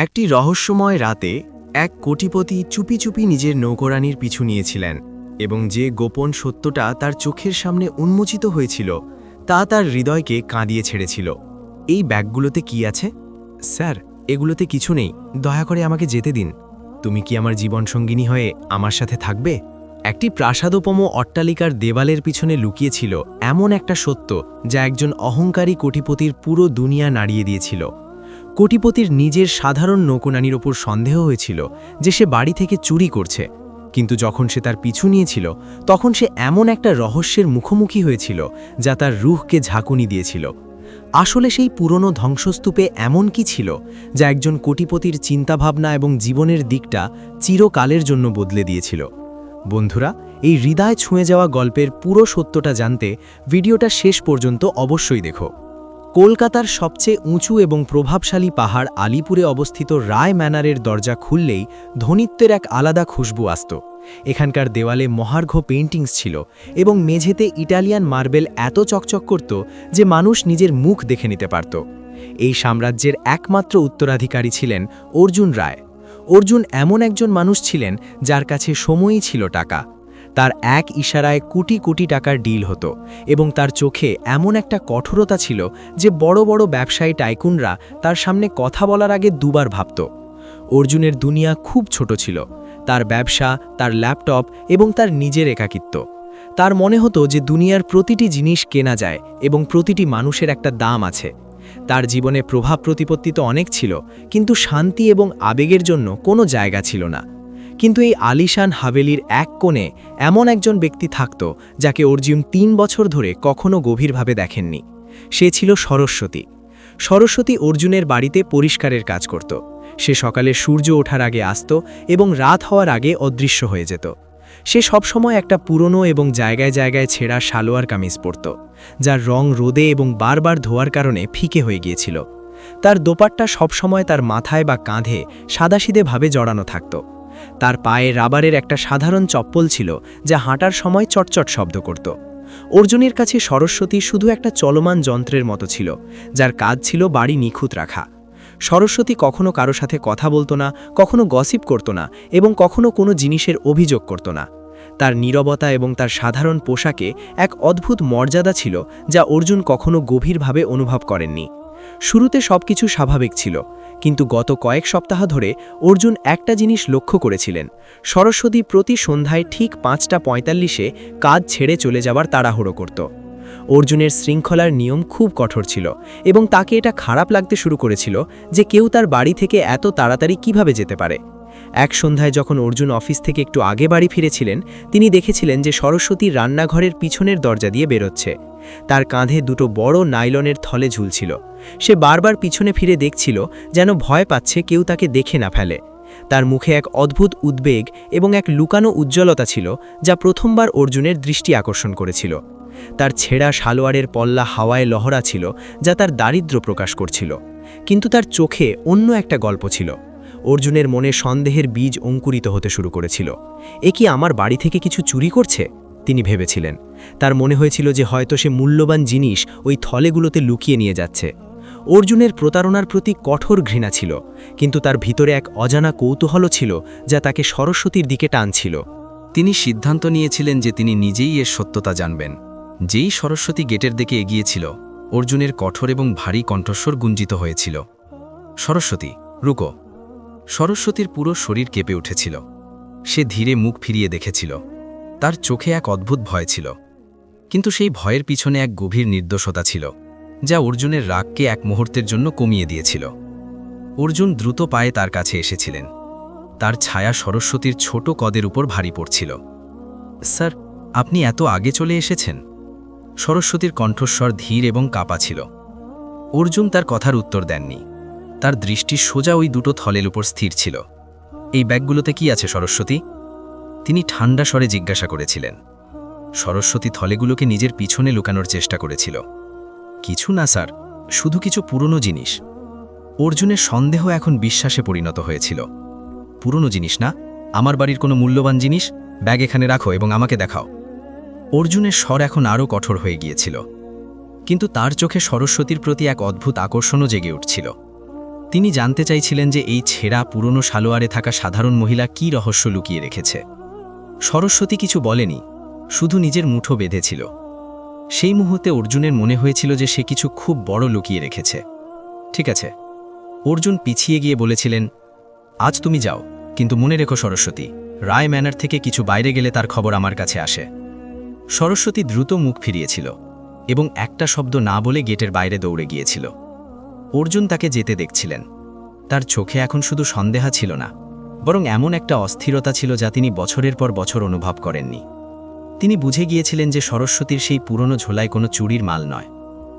একটি রহস্যময় রাতে এক কোটিপতি চুপি চুপি নিজের নৌকরানির পিছু নিয়েছিলেন এবং যে গোপন সত্যটা তার চোখের সামনে উন্মোচিত হয়েছিল, তা তার হৃদয়কে কাঁদিয়ে ছেড়েছিল। এই ব্যাগগুলোতে কি আছে? স্যার, এগুলোতে কিছু নেই। দয়া করে আমাকে যেতে দিন। তুমি কি আমার জীবনসঙ্গিনী হয়ে আমার সাথে থাকবে? একটি প্রাসাদোপম অট্টালিকার দেওয়ালের পিছনে লুকিয়েছিল এমন একটা সত্য যা একজন অহংকারী কোটিপতির পুরো দুনিয়া নাড়িয়ে দিয়েছিল। কোটিপতির নিজের সাধারণ নৌকোনানির ওপর সন্দেহ হয়েছিল যে সে বাড়ি থেকে চুরি করছে। কিন্তু যখন সে তার পিছু নিয়েছিল, তখন সে এমন একটা রহস্যের মুখোমুখি হয়েছিল যা তার রুহকে ঝাঁকুনি দিয়েছিল। আসলে সেই পুরনো ধ্বংসস্তূপে এমন কি ছিল যা একজন কোটিপতির চিন্তাভাবনা এবং জীবনের দিকটা চিরকালের জন্য বদলে দিয়েছিল। বন্ধুরা, এই হৃদয় ছুঁয়ে যাওয়া গল্পের পুরো সত্যটা জানতে ভিডিওটা শেষ পর্যন্ত অবশ্যই দেখো। কলকাতার সবচেয়ে উঁচু এবং প্রভাবশালী পাহাড় আলিপুরে অবস্থিত রায় ম্যানারের দরজা খুললেই ধনিত্বের এক আলাদা খুশবু আসত। এখানকার দেওয়ালে মহার্ঘ পেইন্টিংস ছিল এবং মেঝেতে ইটালিয়ান মার্বেল এত চকচক করত যে মানুষ নিজের মুখ দেখে নিতে পারত। এই সাম্রাজ্যের একমাত্র উত্তরাধিকারী ছিলেন অর্জুন রায়। অর্জুন এমন একজন মানুষ ছিলেন যার কাছে সময়ই ছিল টাকা। তার এক ইশারায় কোটি কোটি টাকার ডিল হতো এবং তার চোখে এমন একটা কঠোরতা ছিল যে বড় বড় ব্যবসায়ী টাইকুনরা তার সামনে কথা বলার আগে দুবার ভাবত। অর্জুনের দুনিয়া খুব ছোট ছিল। তার ব্যবসা, তার ল্যাপটপ এবং তার নিজের একাকিত্ব। তার মনে হতো যে দুনিয়ার প্রতিটি জিনিস কেনা যায় এবং প্রতিটি মানুষের একটা দাম আছে। তার জীবনে প্রভাব প্রতিপত্তি তো অনেক ছিল, কিন্তু শান্তি এবং আবেগের জন্য কোনো জায়গা ছিল না। কিন্তু এই আলিশান হাভেলির এক কোণে এমন একজন ব্যক্তি থাকত যাকে অর্জুন তিন বছর ধরে কখনো গভীরভাবে দেখেননি। সে ছিল সরস্বতী। সরস্বতী অর্জুনের বাড়িতে পরিষ্কারের কাজ করত। সে সকালে সূর্য ওঠার আগে আসত এবং রাত হওয়ার আগে অদৃশ্য হয়ে যেত। সে সবসময় একটা পুরনো এবং জায়গায় জায়গায় ছেঁড়া সালোয়ার কামিজ পরত, যার রং রোদে এবং বারবার ধোয়ার কারণে ফিকে হয়ে গিয়েছিল। তার দোপাট্টা সবসময় তার মাথায় বা কাঁধে সাদাসিধেভাবে জড়ানো থাকত। তার পায়ে রাবারের একটা সাধারণ চপ্পল ছিল যা হাঁটার সময় চটচট শব্দ করত। অর্জুনের কাছে সরস্বতী শুধু একটা চলমান যন্ত্রের মতো ছিল, যার কাজ ছিল বাড়ি নিখুঁত রাখা। সরস্বতী কখনো কারও সাথে কথা বলতো না, কখনো গসিপ করত না এবং কখনো কোনো জিনিসের অভিযোগ করত না। তার নীরবতা এবং তার সাধারণ পোশাকে এক অদ্ভুত মর্যাদা ছিল যা অর্জুন কখনো গভীরভাবে অনুভব করেননি। শুরুতে সবকিছু স্বাভাবিক ছিল কিন্তু গত কয়েক সপ্তাহ ধরে অর্জুন একটা জিনিস লক্ষ্য করেছিলেন। সরস্বতী প্রতি সন্ধ্যায় ঠিক পাঁচটা পঁয়তাল্লিশে কাজ ছেড়ে চলে যাবার তাড়াহুড়ো করত। অর্জুনের শৃঙ্খলার নিয়ম খুব কঠোর ছিল এবং তাকে এটা খারাপ লাগতে শুরু করেছিল যে কেউ তার বাড়ি থেকে এত তাড়াতাড়ি কীভাবে যেতে পারে। এক সন্ধ্যায় যখন অর্জুন অফিস থেকে একটু আগে বাড়ি ফিরেছিলেন, তিনি দেখেছিলেন যে সরস্বতী রান্নাঘরের পিছনের দরজা দিয়ে বেরোচ্ছে। তার কাঁধে দুটো বড় নাইলনের থলে ঝুলছিল। সে বারবার পিছনে ফিরে দেখছিল যেন ভয় পাচ্ছে কেউ তাকে দেখে না ফেলে। তার মুখে এক অদ্ভুত উদ্বেগ এবং এক লুকানো উজ্জ্বলতা ছিল যা প্রথমবার অর্জুনের দৃষ্টি আকর্ষণ করেছিল। তার ছেঁড়া সালোয়ারের পল্লা হাওয়ায় লহরা ছিল যা তার দারিদ্র প্রকাশ করছিল। কিন্তু তার চোখে অন্য একটা গল্প ছিল। অর্জুনের মনে সন্দেহের বীজ অঙ্কুরিত হতে শুরু করেছিল। এ কি আমার বাড়ি থেকে কিছু চুরি করছে? তিনি ভেবেছিলেন। তার মনে হয়েছিল যে হয়তো সে মূল্যবান জিনিস ওই থলেগুলোতে লুকিয়ে নিয়ে যাচ্ছে। অর্জুনের প্রতারণার প্রতি কঠোর ঘৃণা ছিল, কিন্তু তার ভিতরে এক অজানা কৌতূহলও ছিল যা তাকে সরস্বতীর দিকে টানছিল। তিনি সিদ্ধান্ত নিয়েছিলেন যে তিনি নিজেই এর সত্যতা জানবেন। যেই সরস্বতী গেটের দিকে এগিয়েছিল, অর্জুনের কঠোর এবং ভারী কণ্ঠস্বর গুঞ্জিত হয়েছিল। সরস্বতী, রুকো। সরস্বতীর পুরো শরীর কেঁপে উঠেছিল। সে ধীরে মুখ ফিরিয়ে দেখেছিল। তার চোখে এক অদ্ভুত ভয় ছিল। কিন্তু সেই ভয়ের পিছনে এক গভীর নির্দোষতা ছিল, যা অর্জুনের রাগকে এক মুহূর্তের জন্য কমিয়ে দিয়েছিল। অর্জুন দ্রুত পায়ে তার কাছে এসেছিলেন। তার ছায়া সরস্বতীর ছোট কদের উপর ভারী পড়ছিল। স্যার, আপনি এত আগে চলে এসেছেন? সরস্বতীর কণ্ঠস্বর ধীর এবং কাপা ছিল। অর্জুন তার কথার উত্তর দেননি। তার দৃষ্টি সোজা ওই দুটো থলের উপর স্থির ছিল। এই ব্যাগগুলোতে কি আছে সরস্বতী? তিনি ঠান্ডা স্বরে জিজ্ঞাসা করেছিলেন। সরস্বতী থলেগুলোকে নিজের পিছনে লুকানোর চেষ্টা করেছিল। কিছু না, স্যার, শুধু কিছু পুরনো জিনিস। অর্জুনের সন্দেহ এখন বিশ্বাসে পরিণত হয়েছিল। পুরনো জিনিস না, আমার বাড়ির কোনো মূল্যবান জিনিস, ব্যাগ এখানে রাখো এবং আমাকে দেখাও। অর্জুনের স্বর এখন আরও কঠোর হয়ে গিয়েছিল। কিন্তু তার চোখে সরস্বতীর প্রতি এক অদ্ভুত আকর্ষণও জেগে উঠছিল। তিনি জানতে চাইছিলেন যে এই ছেঁড়া পুরনো সালোয়ারে থাকা সাধারণ মহিলা কী রহস্য লুকিয়ে রেখেছে। সরস্বতী কিছু বলেনি, শুধু নিজের মুঠো বেঁধেছিল। সেই মুহূর্তে অর্জুনের মনে হয়েছিল যে সে কিছু খুব বড় লুকিয়ে রেখেছে। ঠিক আছে, অর্জুন পিছিয়ে গিয়ে বলেছিলেন, আজ তুমি যাও, কিন্তু মনে রেখো সরস্বতী, রায় ম্যানার থেকে কিছু বাইরে গেলে তার খবর আমার কাছে আসে। সরস্বতী দ্রুত মুখ ফিরিয়েছিল এবং একটা শব্দ না বলে গেটের বাইরে দৌড়ে গিয়েছিল। অর্জুন তাকে যেতে দেখছিলেন। তার চোখে এখন শুধু সন্দেহা ছিল না। বরং এমন একটা অস্থিরতা ছিল যা তিনি বছরের পর বছর অনুভব করেননি। তিনি বুঝে গিয়েছিলেন যে সরস্বতীর সেই পুরনো ঝোলায় কোনো চুরির মাল নয়,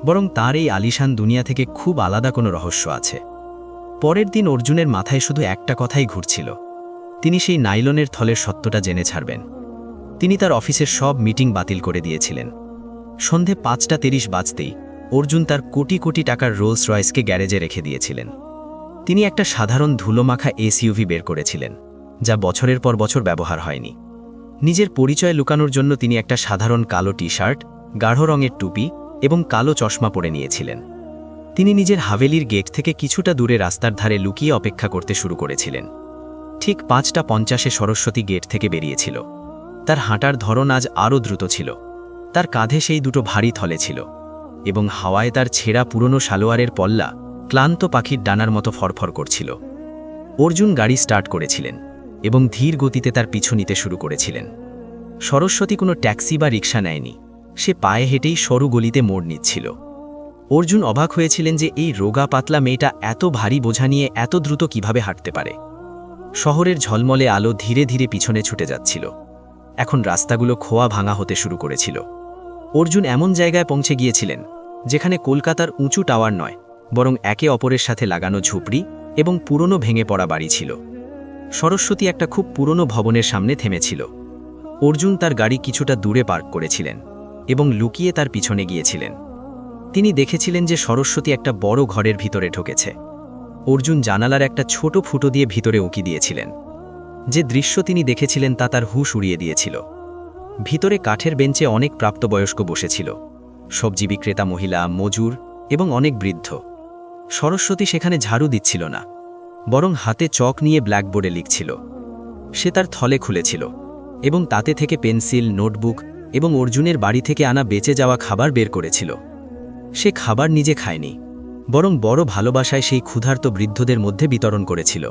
বরং তার এই আলিশান দুনিয়া থেকে খুব আলাদা কোনো রহস্য আছে। পরের দিন অর্জুনের মাথায় শুধু একটা কথাই ঘুরছিল। তিনি সেই নাইলনের থলের সত্যটা জেনে ছাড়বেন। তিনি তার অফিসের সব মিটিং বাতিল করে দিয়েছিলেন। সন্ধে পাঁচটা তিরিশ বাজতেই অর্জুন তার কোটি কোটি টাকার রোলস রয়েসকে গ্যারেজে রেখে দিয়েছিলেন। তিনি একটা সাধারণ ধুলোমাখা এসইউভি বের করেছিলেন, যা বছরের পর বছর ব্যবহার হয়নি। নিজের পরিচয় লুকানোর জন্য তিনি একটা সাধারণ কালো টি শার্ট গাঢ় রঙের টুপি এবং কালো চশমা পরে নিয়েছিলেন। তিনি নিজের হাভেলির গেট থেকে কিছুটা দূরে রাস্তার ধারে লুকিয়ে অপেক্ষা করতে শুরু করেছিলেন। ঠিক পাঁচটা পঞ্চাশে সরস্বতী গেট থেকে বেরিয়েছিল। তার হাঁটার ধরন আজ আরও দ্রুত ছিল। তার কাঁধে সেই দুটো ভারী থলে ছিল এবং হাওয়ায় তার ছেঁড়া পুরনো সালোয়ারের পল্লা ক্লান্ত পাখির ডানার মতো ফরফর করছিল। অর্জুন গাড়ি স্টার্ট করেছিলেন এবং ধীর গতিতে তার পিছু নিতে শুরু করেছিলেন। সরস্বতী কোনো ট্যাক্সি বা রিক্সা নেয়নি। সে পায়ে হেঁটেই সরু গলিতে মোড় নিচ্ছিল। অর্জুন অবাক হয়েছিলেন যে এই রোগা পাতলা মেয়েটা এত ভারী বোঝা নিয়ে এত দ্রুত কীভাবে হাঁটতে পারে। শহরের ঝলমলে আলো ধীরে ধীরে পিছনে ছুটে যাচ্ছিল। এখন রাস্তাগুলো খোয়া ভাঙা হতে শুরু করেছিল। অর্জুন এমন জায়গায় পৌঁছে গিয়েছিলেন, যেখানে কলকাতার উঁচু টাওয়ার নয় বরং একে অপরের সাথে লাগানো ঝুপড়ি এবং পুরনো ভেঙে পড়া বাড়ি ছিল। সরস্বতী একটা খুব পুরনো ভবনের সামনে থেমেছিল। অর্জুন তার গাড়ি কিছুটা দূরে পার্ক করেছিলেন এবং লুকিয়ে তার পিছনে গিয়েছিলেন। তিনি দেখেছিলেন যে সরস্বতী একটা বড় ঘরের ভিতরে ঢুকেছে। অর্জুন জানালার একটা ছোট ফুটো দিয়ে ভিতরে উঁকি দিয়েছিলেন। যে দৃশ্য তিনি দেখেছিলেন তা তার হুশ উড়িয়ে দিয়েছিল। ভিতরে কাঠের বেঞ্চে অনেক প্রাপ্তবয়স্ক বসেছিল। সবজি বিক্রেতা মহিলা, মজুর এবং অনেক বৃদ্ধ। সরস্বতী সেখানে ঝাড়ু দিচ্ছিল না, বরং হাতে চক নিয়ে ব্ল্যাকবোর্ডে লিখছিল। সে তার থলে খুলেছিল এবং তাতে থেকে পেন্সিল, নোটবুক এবং অর্জুনের বাড়ি থেকে আনা বেঁচে যাওয়া খাবার বের করেছিল। সে খাবার নিজে খায়নি, বরং বড় ভালোবাসায় সেই ক্ষুধার্ত বৃদ্ধদের মধ্যে বিতরণ করেছিল।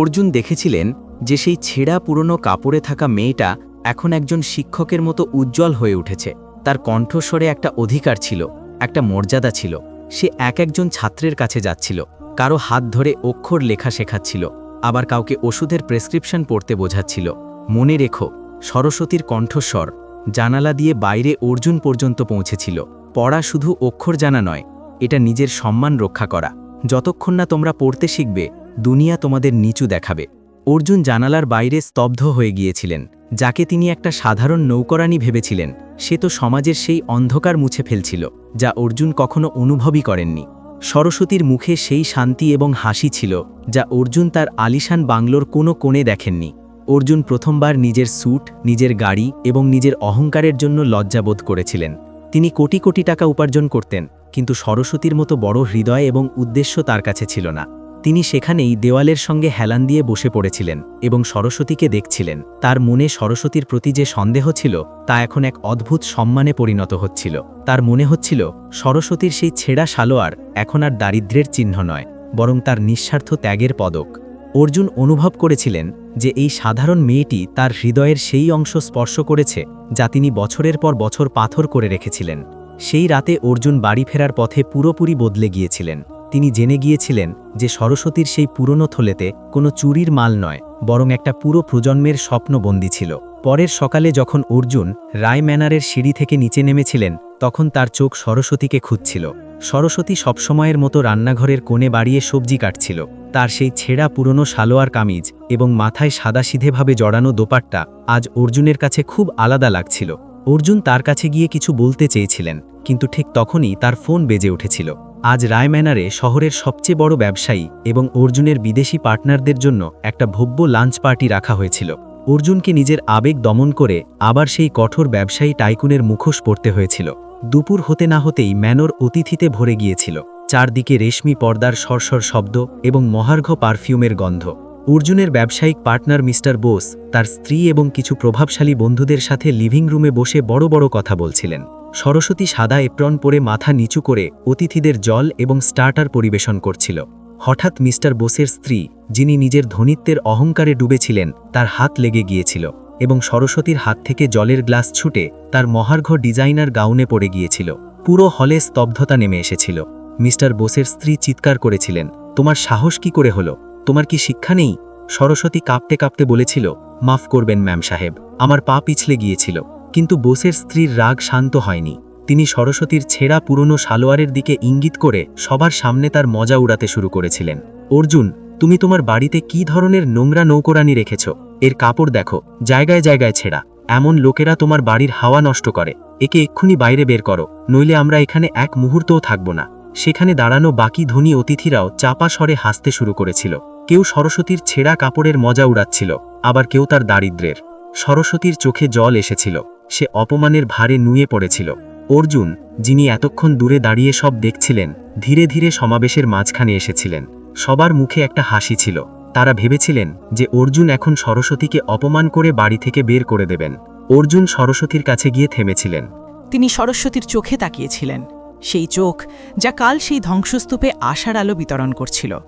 অর্জুন দেখেছিলেন যে সেই ছেঁড়া পুরনো কাপড়ে থাকা মেয়েটা এখন একজন শিক্ষকের মতো উজ্জ্বল হয়ে উঠেছে। তার কণ্ঠস্বরে একটা অধিকার ছিল, একটা মর্যাদা ছিল। সে এক একজন ছাত্রের কাছে যাচ্ছিল। কারও হাত ধরে অক্ষর লেখা শেখাচ্ছিল, আবার কাউকে ওষুধের প্রেসক্রিপশন পড়তে বোঝাচ্ছিল। মনে রেখো, সরস্বতীর কণ্ঠস্বর জানালা দিয়ে বাইরে অর্জুন পর্যন্ত পৌঁছেছিল। পড়া শুধু অক্ষর জানা নয়, এটা নিজের সম্মান রক্ষা করা। যতক্ষণ না তোমরা পড়তে শিখবে, দুনিয়া তোমাদের নিচু দেখাবে। অর্জুন জানালার বাইরে স্তব্ধ হয়ে গিয়েছিলেন, যাকে তিনি একটা সাধারণ নৌকরানি ভেবেছিলেন, সে তো সমাজের সেই অন্ধকার মুছে ফেলছিল, যা অর্জুন কখনো অনুভবই করেননি। সরস্বতীর মুখে সেই শান্তি এবং হাসি ছিল, যা অর্জুন তার আলিশান বাংলোর কোনো কোণে দেখেননি। অর্জুন প্রথমবার নিজের স্যুট, নিজের গাড়ি এবং নিজের অহংকারের জন্য লজ্জাবোধ করেছিলেন। তিনি কোটি কোটি টাকা উপার্জন করতেন, কিন্তু সরস্বতীর মতো বড় হৃদয় এবং উদ্দেশ্য তার কাছে ছিল না। তিনি সেখানেই দেওয়ালের সঙ্গে হেলান দিয়ে বসে পড়েছিলেন এবং সরস্বতীকে দেখছিলেন। তার মনে সরস্বতীর প্রতি যে সন্দেহ ছিল, তা এখন এক অদ্ভুত সম্মানে পরিণত হচ্ছিল। তার মনে হচ্ছিল, সরস্বতীর সেই ছেঁড়া সালোয়ার এখন আর দারিদ্র্যের চিহ্ন নয়, বরং তার নিঃস্বার্থ ত্যাগের পদক। অর্জুন অনুভব করেছিলেন যে এই সাধারণ মেয়েটি তার হৃদয়ের সেই অংশ স্পর্শ করেছে, যা তিনি বছরের পর বছর পাথর করে রেখেছিলেন। সেই রাতে অর্জুন বাড়ি ফেরার পথে পুরোপুরি বদলে গিয়েছিলেন। তিনি জেনে গিয়েছিলেন যে সরস্বতীর সেই পুরনো থলেতে কোনো চুরির মাল নয়, বরং একটা পুরো প্রজন্মের স্বপ্নবন্দী ছিল। পরের সকালে যখন অর্জুন রায় ম্যানারের সিঁড়ি থেকে নিচে নেমেছিলেন, তখন তার চোখ সরস্বতীকে খুঁজছিল। সরস্বতী সবসময়ের মতো রান্নাঘরের কোণে বাড়িয়ে সবজি কাটছিল। তার সেই ছেঁড়া পুরনো সালোয়ার কামিজ এবং মাথায় সাদাসিধেভাবে জড়ানো দোপাট্টা আজ অর্জুনের কাছে খুব আলাদা লাগছিল। অর্জুন তার কাছে গিয়ে কিছু বলতে চেয়েছিলেন, কিন্তু ঠিক তখনই তার ফোন বেজে উঠেছিল। আজ রায় ম্যানারে শহরের সবচেয়ে বড় ব্যবসায়ী এবং অর্জুনের বিদেশি পার্টনারদের জন্য একটা ভব্য লাঞ্চ পার্টি রাখা হয়েছিল। অর্জুনকে নিজের আবেগ দমন করে আবার সেই কঠোর ব্যবসায়ী টাইকুনের মুখোশ পড়তে হয়েছিল। দুপুর হতে না হতেই ম্যানোর অতিথিতে ভরে গিয়েছিল। চারদিকে রেশমি পর্দার সরসর শব্দ এবং মহার্ঘ পারফিউমের গন্ধ। অর্জুনের ব্যবসায়িক পার্টনার মিস্টার বোস তার স্ত্রী এবং কিছু প্রভাবশালী বন্ধুদের সাথে লিভিং রুমে বসে বড় বড় কথা বলছিলেন। সরস্বতী সাদা এপ্রন পরে মাথা নিচু করে অতিথিদের জল এবং স্টার্টার পরিবেশন করছিল। হঠাৎ মিস্টার বোসের স্ত্রী, যিনি নিজের ধনিত্বের অহংকারে ডুবেছিলেন, তার হাত লেগে গিয়েছিল এবং সরস্বতীর হাত থেকে জলের গ্লাস ছুটে তার মহার্ঘ ডিজাইনার গাউনে পড়ে গিয়েছিল। পুরো হলে স্তব্ধতা নেমে এসেছিল। মিস্টার বোসের স্ত্রী চিৎকার করেছিলেন, তোমার সাহস কি করে হলো? তোমার কি শিক্ষা নেই? সরস্বতী কাঁপতে কাঁপতে বলেছিল, মাফ করবেন, ম্যাম সাহেব, আমার পা পিছলে গিয়েছিল। কিন্তু বোসের স্ত্রীর রাগ শান্ত হয়নি। তিনি সরস্বতীর ছেঁড়া পুরনো সালোয়ারের দিকে ইঙ্গিত করে সবার সামনে তার মজা উড়াতে শুরু করেছিলেন। অর্জুন, তুমি তোমার বাড়িতে কি ধরনের নোংরা নৌকরানি রেখেছ? এর কাপড় দেখো, জায়গায় জায়গায় ছেঁড়া। এমন লোকেরা তোমার বাড়ির হাওয়া নষ্ট করে। একে এক্ষুনি বাইরে বের করো, নইলে আমরা এখানে এক মুহূর্তও থাকব না। সেখানে দাঁড়ানো বাকি ধনী অতিথিরাও চাপা স্বরে হাসতে শুরু করেছিল। কেউ সরস্বতীর ছেঁড়া কাপড়ের মজা উড়াচ্ছিল, আবার কেউ তার দারিদ্রের। সরস্বতীর চোখে জল এসেছিল। সে অপমানের ভারে নুয়ে পড়েছিল। অর্জুন, যিনি এতক্ষণ দূরে দাঁড়িয়ে সব দেখছিলেন, ধীরে ধীরে সমাবেশের মাঝখানে এসেছিলেন। সবার মুখে একটা হাসি ছিল। তারা ভেবেছিলেন যে অর্জুন এখন সরস্বতীকে অপমান করে বাড়ি থেকে বের করে দেবেন। অর্জুন সরস্বতীর কাছে গিয়ে থেমেছিলেন। তিনি সরস্বতীর চোখে তাকিয়েছিলেন। সেই চোখ যা কাল সেই ধ্বংসস্তূপে আশার আলো বিতরণ করছিল।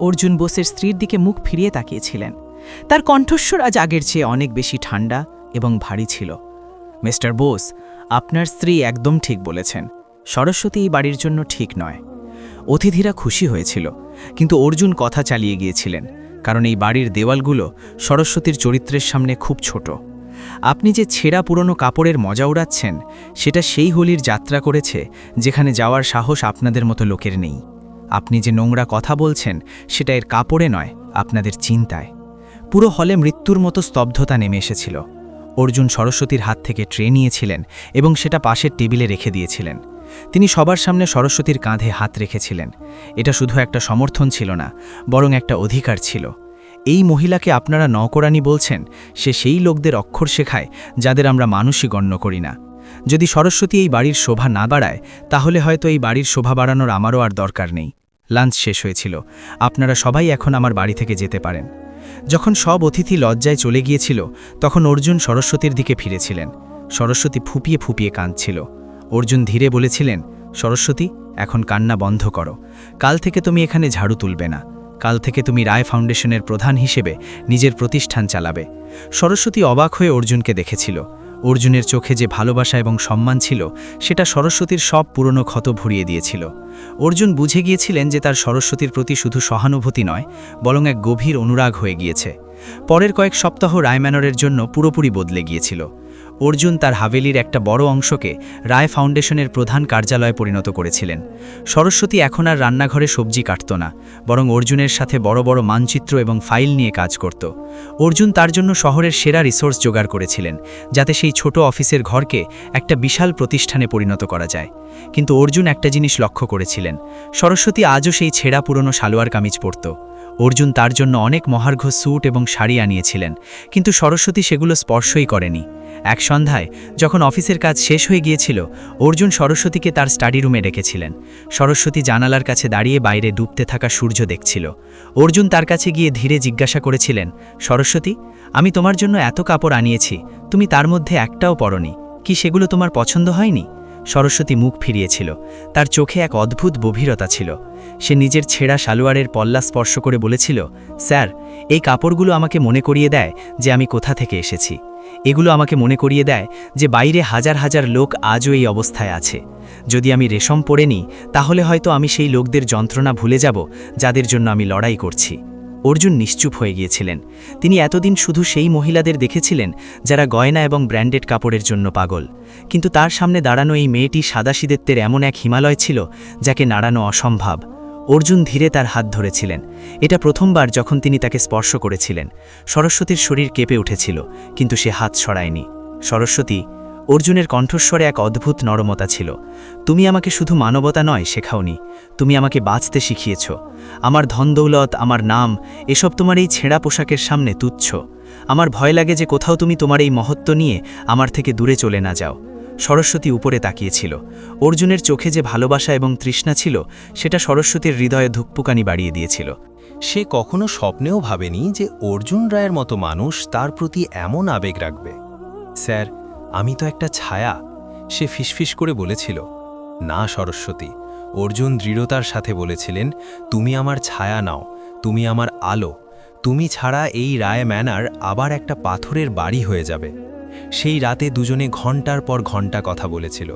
অর্জুন বোসের স্ত্রীর দিকে মুখ ফিরিয়ে তাকিয়েছিলেন। তার কণ্ঠস্বর আজ আগের চেয়ে অনেক বেশি ঠান্ডা এবং ভারী ছিল। মিস্টার বোস, আপনার স্ত্রী একদম ঠিক বলেছেন। সরস্বতী এই বাড়ির জন্য ঠিক নয়। অতিথিরা খুশি হয়েছিল, কিন্তু অর্জুন কথা চালিয়ে গিয়েছিলেন, কারণ এই বাড়ির দেওয়ালগুলো সরস্বতীর চরিত্রের সামনে খুব ছোট। আপনি যে ছেঁড়া পুরনো কাপড়ের মজা উড়াচ্ছেন, সেটা সেই হোলির যাত্রা করেছে, যেখানে যাওয়ার সাহস আপনাদের মতো লোকের নেই। আপনি যে নোংরা কথা বলছেন, সেটা এর কাপড়ে নয়, আপনাদের চিন্তায়। পুরো হলে মৃত্যুর মতো স্তব্ধতা নেমে এসেছিল। অর্জুন সরস্বতীর হাত থেকে ট্রে নিয়েছিলেন এবং সেটা পাশের টেবিলে রেখে দিয়েছিলেন। তিনি সবার সামনে সরস্বতীর কাঁধে হাত রেখেছিলেন। এটা শুধু একটা সমর্থন ছিল না, বরং একটা অধিকার ছিল। এই মহিলাকে আপনারা নকরানি বলছেন? সে সেই লোকদের অক্ষর শেখায় যাদের আমরা মানুষই গণ্য করি না। যদি সরস্বতী এই বাড়ির শোভা না বাড়ায়, তাহলে হয়তো এই বাড়ির শোভা বাড়ানোর আমারও আর দরকার নেই। লাঞ্চ শেষ হয়েছিল। আপনারা সবাই এখন আমার বাড়ি থেকে যেতে পারেন। যখন সব অতিথি লজ্জায় চলে গিয়েছিল, তখন অর্জুন সরস্বতীর দিকে ফিরেছিলেন। সরস্বতী ফুপিয়ে ফুপিয়ে কাঁদছিল। অর্জুন ধীরে বলেছিলেন, সরস্বতী, এখন কান্না বন্ধ করো। কাল থেকে তুমি এখানে ঝাড়ু তুলবে না। কাল থেকে তুমি রায় ফাউন্ডেশনের প্রধান হিসেবে নিজের প্রতিষ্ঠান চালাবে। সরস্বতী অবাক হয়ে অর্জুনকে দেখেছিল। অর্জুনের চোখে যে ভালোবাসা এবং সম্মান ছিল, সেটা সরস্বতীর সব পুরনো ক্ষত ভরিয়ে দিয়েছিল। অর্জুন বুঝে গিয়েছিলেন যে তার সরস্বতীর প্রতি শুধু সহানুভূতি নয়, বরং এক গভীর অনুরাগ হয়ে গিয়েছে। পরের কয়েক সপ্তাহ রায়ম্যানরের জন্য পুরোপুরি বদলে গিয়েছিল। অর্জুন তার হাভেলির একটা বড় অংশকে রায় ফাউন্ডেশনের প্রধান কার্যালয়ে পরিণত করেছিলেন। সরস্বতী এখন আর রান্নাঘরে সবজি কাটত না, বরং অর্জুনের সাথে বড় বড় মানচিত্র এবং ফাইল নিয়ে কাজ করত। অর্জুন তার জন্য শহরের সেরা রিসোর্স জোগাড় করেছিলেন, যাতে সেই ছোট অফিসের ঘরকে একটা বিশাল প্রতিষ্ঠানে পরিণত করা যায়। কিন্তু অর্জুন একটা জিনিস লক্ষ্য করেছিলেন, সরস্বতী আজও সেই ছেঁড়া পুরনো সালোয়ার কামিজ পরত। অর্জুন তার জন্য অনেক মহার্ঘ স্যুট এবং শাড়ি আনিয়েছিলেন, কিন্তু সরস্বতী সেগুলো স্পর্শই করেনি। এক সন্ধ্যায়, যখন অফিসের কাজ শেষ হয়ে গিয়েছিল, অর্জুন সরস্বতীকে তার স্টাডি রুমে ডেকেছিলেন সরস্বতী জানালার কাছে দাঁড়িয়ে বাইরে ডুবতে থাকা সূর্য দেখছিল। অর্জুন তার কাছে গিয়ে ধীরে জিজ্ঞাসা করেছিলেন, সরস্বতী, আমি তোমার জন্য এত কাপড় আনিয়েছি, তুমি তার মধ্যে একটাও পরনি, কি সেগুলো তোমার পছন্দ হয়নি? সরস্বতী মুখ ফিরিয়েছিল। তার চোখে এক অদ্ভুত গভীরতা ছিল। সে নিজের ছেঁড়া সালোয়ারের পল্লা স্পর্শ করে বলেছিল, স্যার, এই কাপড়গুলো আমাকে মনে করিয়ে দেয় যে আমি কোথা থেকে এসেছি। এগুলো আমাকে মনে করিয়ে দেয় যে বাইরে হাজার হাজার লোক আজও এই অবস্থায় আছে। যদি আমি রেশম পরে নিই, তাহলে হয়তো আমি সেই লোকদের যন্ত্রণা ভুলে যাব যাদের জন্য আমি লড়াই করছি। অর্জুন নিশ্চুপ হয়ে গিয়েছিলেন। তিনি এতদিন শুধু সেই মহিলাদের দেখেছিলেন, যারা গয়না এবং ব্র্যান্ডেড কাপড়ের জন্য পাগল। কিন্তু তার সামনে দাঁড়ানো এই মেয়েটি সাদাসিদেত্বের এমন এক হিমালয় ছিল, যাকে নাড়ানো অসম্ভব। অর্জুন ধীরে তার হাত ধরেছিলেন। এটা প্রথমবার যখন তিনি তাকে স্পর্শ করেছিলেন। সরস্বতীর শরীর কেঁপে উঠেছিল, কিন্তু সে হাত সরায়নি। সরস্বতী অর্জুনের কণ্ঠস্বরে এক অদ্ভুত নরমতা ছিল। তুমি আমাকে শুধু মানবতা নয় শেখাওনি, তুমি আমাকে বাঁচতে শিখিয়েছ। আমার ধনদৌলত আমার নাম, এসব তোমার এই ছেঁড়া পোশাকের সামনে তুচ্ছ। আমার ভয় লাগে যে কোথাও তুমি তোমার এই মহত্ব নিয়ে আমার থেকে দূরে চলে না যাও। সরস্বতী উপরে তাকিয়েছিল। অর্জুনের চোখে যে ভালোবাসা এবং তৃষ্ণা ছিল, সেটা সরস্বতীর হৃদয়ে ধুকপুকানি বাড়িয়ে দিয়েছিল। সে কখনো স্বপ্নেও ভাবেনি যে অর্জুন রায়ের মতো মানুষ তার প্রতি এমন আবেগ রাখবে। স্যার আমি তো একটা ছায়া, সে ফিসফিস করে বলেছিল। না, সরস্বতী, অর্জুন দৃঢ়তার সাথে বলেছিলেন, তুমি আমার ছায়া নাও, তুমি আমার আলো, তুমি ছাড়া এই রায় ম্যানার আবার একটা পাথরের বাড়ি হয়ে যাবে। সেই রাতে দুজনে ঘণ্টার পর ঘণ্টা কথা বলেছিল।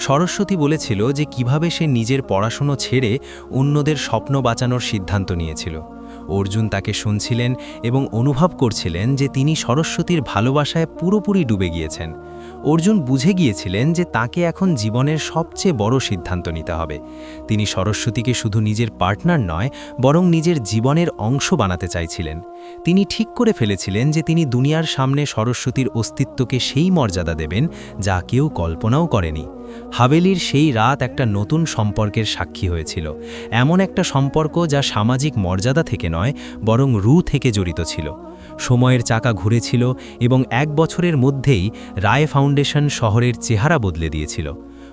সরস্বতী বলেছিল যে কীভাবে সে নিজের পড়াশুনো ছেড়ে অন্যদের স্বপ্ন বাঁচানোর সিদ্ধান্ত নিয়েছিল। অর্জুন তাকে শুনছিলেন এবং অনুভব করছিলেন যে তিনি সরস্বতীর ভালোবাসায় পুরোপুরি ডুবে গিয়েছেন। অর্জুন বুঝে গিয়েছিলেন যে তাকে এখন জীবনের সবচেয়ে বড় সিদ্ধান্ত নিতে হবে। তিনি সরস্বতীকে শুধু নিজের পার্টনার নয়, বরং নিজের জীবনের অংশ বানাতে চাইছিলেন। তিনি ঠিক করে ফেলেছিলেন যে তিনি দুনিয়ার সামনে সরস্বতীর অস্তিত্বকে সেই মর্যাদা দেবেন যা কেউ কল্পনাও করেনি। হাভেলির সেই রাত একটা নতুন সম্পর্কের সাক্ষী হয়েছিল। এমন একটা সম্পর্ক যা সামাজিক মর্যাদা থেকে নয়, বরং রু থেকে জড়িত ছিল। সময়ের চাকা ঘুরেছিল এবং এক বছরের মধ্যেই রায় ফাউন্ডেশন শহরের চেহারা বদলে দিয়েছিল।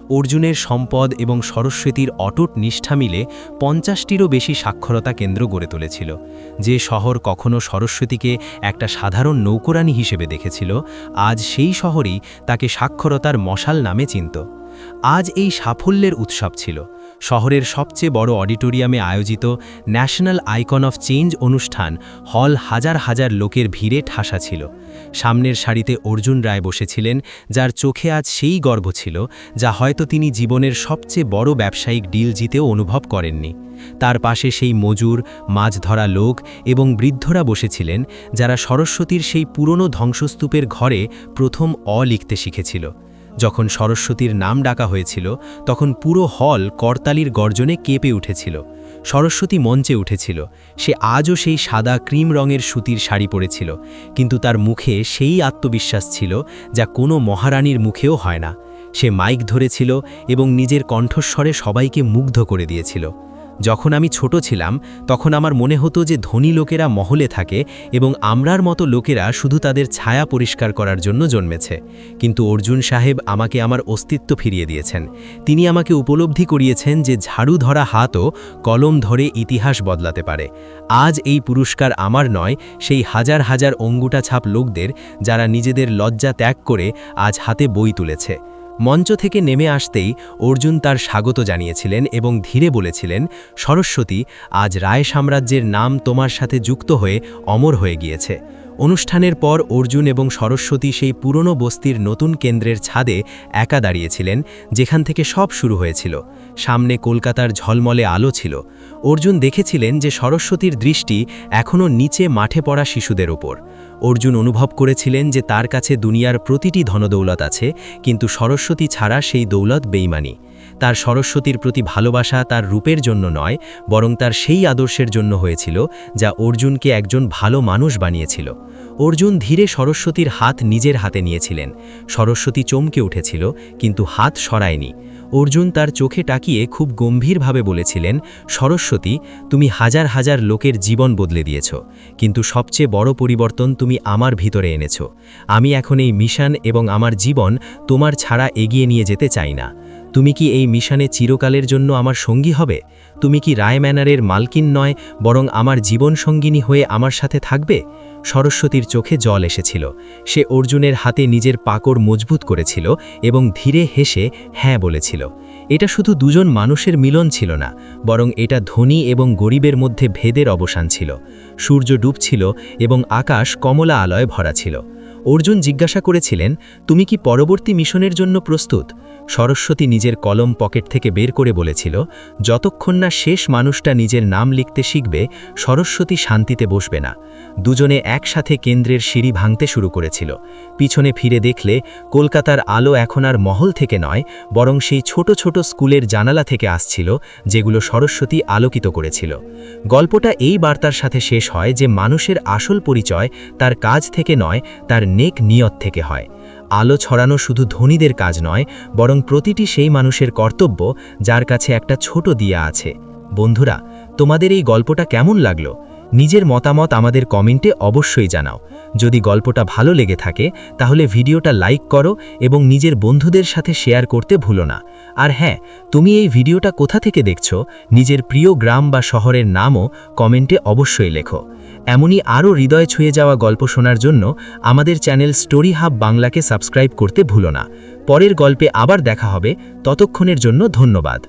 অর্জুনের সম্পদ এবং সরস্বতীর অটুট নিষ্ঠা মিলে পঞ্চাশটিরও বেশি সাক্ষরতা কেন্দ্র গড়ে তুলেছিল। যে শহর কখনো সরস্বতীকে একটা সাধারণ নৌকরানি হিসেবে দেখেছিল, আজ সেই শহরই তাকে সাক্ষরতার মশাল নামে চিনত। আজ এই সাফল্যের উৎসব ছিল। শহরের সবচেয়ে বড় অডিটোরিয়ামে আয়োজিত ন্যাশনাল আইকন অফ চেঞ্জ অনুষ্ঠান হল হাজার হাজার লোকের ভিড়ে ঠাসা ছিল। সামনের সারিতে অর্জুন রায় বসেছিলেন, যার চোখে আজ সেই গর্ব ছিল, যা হয়তো তিনি জীবনের সবচেয়ে বড় ব্যবসায়িক ডিল জিতেও অনুভব করেননি। তার পাশে সেই মজুর মাছ ধরা লোক এবং বৃদ্ধরা বসেছিলেন, যারা সরস্বতীর সেই পুরনো ধ্বংসস্তূপের ঘরে প্রথম অ লিখতে শিখেছিল। যখন সরস্বতীর নাম ডাকা হয়েছিল, তখন পুরো হল করতালির গর্জনে কেঁপে উঠেছিল। সরস্বতী মঞ্চে উঠেছিল। সে আজও সেই সাদা ক্রিম রঙের সুতির শাড়ি পরেছিল, কিন্তু তার মুখে সেই আত্মবিশ্বাস ছিল যা কোনো মহারানীর মুখেও হয় না। সে মাইক ধরেছিল এবং নিজের কণ্ঠস্বরে সবাইকে মুগ্ধ করে দিয়েছিল। যখন আমি ছোট ছিলাম, তখন আমার মনে হতো যে ধনী লোকেরা মহলে থাকে এবং আমরার মতো লোকেরা শুধু তাদের ছায়া পরিষ্কার করার জন্য জন্মেছে। কিন্তু অর্জুন সাহেব আমাকে আমার অস্তিত্ব ফিরিয়ে দিয়েছেন। তিনি আমাকে উপলব্ধি করিয়েছেন যে ঝাড়ু ধরা হাতও কলম ধরে ইতিহাস বদলাতে পারে। আজ এই পুরস্কার আমার নয়, সেই হাজার হাজার অঙ্গুটা ছাপ লোকদের যারা নিজেদের লজ্জা ত্যাগ করে আজ হাতে বই তুলেছে। মঞ্চ থেকে নেমে আসতেই অর্জুন তার স্বাগত জানিয়েছিলেন এবং ধীরে বলেছিলেন, সরস্বতী, আজ রায় সাম্রাজ্যের নাম তোমার সাথে যুক্ত হয়ে অমর হয়ে গিয়েছে। অনুষ্ঠানের পর অর্জুন এবং সরস্বতী সেই পুরনো বস্তির নতুন কেন্দ্রের ছাদে একা দাঁড়িয়েছিলেন, যেখান থেকে সব শুরু হয়েছিল। সামনে কলকাতার ঝলমলে আলো ছিল। অর্জুন দেখেছিলেন যে সরস্বতীর দৃষ্টি এখনও নিচে মাঠে পড়া শিশুদের ওপর। অর্জুন অনুভব করেছিলেন যে তার কাছে দুনিয়ার প্রতিটি ধনদৌলত আছে, কিন্তু সরস্বতী ছাড়া সেই দৌলত বেইমানি। তার সরস্বতীর প্রতি ভালোবাসা তার রূপের জন্য নয়, বরং তার সেই আদর্শের জন্য হয়েছিল, যা অর্জুনকে একজন ভালো মানুষ বানিয়েছিল। অর্জুন ধীরে সরস্বতীর হাত নিজের হাতে নিয়েছিলেন। সরস্বতী চমকে উঠেছিল, কিন্তু হাত সরায়নি। অর্জুন তার চোখে টাকিয়ে খুব গম্ভীরভাবে বলেছিলেন, সরস্বতী, তুমি হাজার হাজার লোকের জীবন বদলে দিয়েছ, কিন্তু সবচেয়ে বড় পরিবর্তন তুমি আমার ভিতরে এনেছ। আমি এখন এই মিশন এবং আমার জীবন তোমার ছাড়া এগিয়ে নিয়ে যেতে চাই না। তুমি কি এই মিশনে চিরকালের জন্য আমার সঙ্গী হবে? তুমি কি রায় ম্যানারের মালকিন নয়, বরং আমার জীবন সঙ্গিনী হয়ে আমার সাথে থাকবে? সরস্বতীর চোখে জল এসেছিল। সে অর্জুনের হাতে নিজের পাকড় মজবুত করেছিল এবং ধীরে হেসে হ্যাঁ বলেছিল। এটা শুধু দুজন মানুষের মিলন ছিল না, বরং এটা ধনী এবং গরিবের মধ্যে ভেদের অবসান ছিল। সূর্য ডুবছিল এবং আকাশ কমলা আলয় ভরা ছিল। অর্জুন জিজ্ঞাসা করেছিলেন, তুমি কি পরবর্তী মিশনের জন্য প্রস্তুত? সরস্বতী নিজের কলম পকেট থেকে বের করে বলেছিল, যতক্ষণ না শেষ মানুষটা নিজের নাম লিখতে শিখবে, সরস্বতী শান্তিতে বসবে না। দুজনে একসাথে কেন্দ্রের সিঁড়ি ভাঙতে শুরু করেছিল। পিছনে ফিরে দেখলে কলকাতার আলো এখন আর মহল থেকে নয়, বরং সেই ছোট ছোট স্কুলের জানালা থেকে আসছিল, যেগুলো সরস্বতী আলোকিত করেছিল। গল্পটা এই বার্তার সাথে শেষ হয় যে মানুষের আসল পরিচয় তার কাজ থেকে নয়, তার নেক নিয়ত থেকে হয়। আলো ছড়ানো শুধু ধনীদের কাজ নয়, বরং প্রতিটি সেই মানুষের কর্তব্য যার কাছে একটা ছোট দিয়া আছে। বন্ধুরা, তোমাদের এই গল্পটা কেমন লাগল? নিজের মতামত আমাদের কমেন্টে অবশ্যই জানাও। যদি গল্পটা ভালো লেগে থাকে, তাহলে ভিডিওটা লাইক করো এবং নিজের বন্ধুদের সাথে শেয়ার করতে ভুলো না। আর হ্যাঁ তুমি এই ভিডিওটা কোথা থেকে দেখছ, নিজের প্রিয় গ্রাম বা শহরের নামও কমেন্টে অবশ্যই লেখো। এমনই আরও হৃদয় ছুঁয়ে যাওয়া গল্প শোনার জন্য আমাদের চ্যানেল স্টোরি হাব বাংলাকে সাবস্ক্রাইব করতে ভুলো না। পরের গল্পে আবার দেখা হবে, ততক্ষণের জন্য ধন্যবাদ।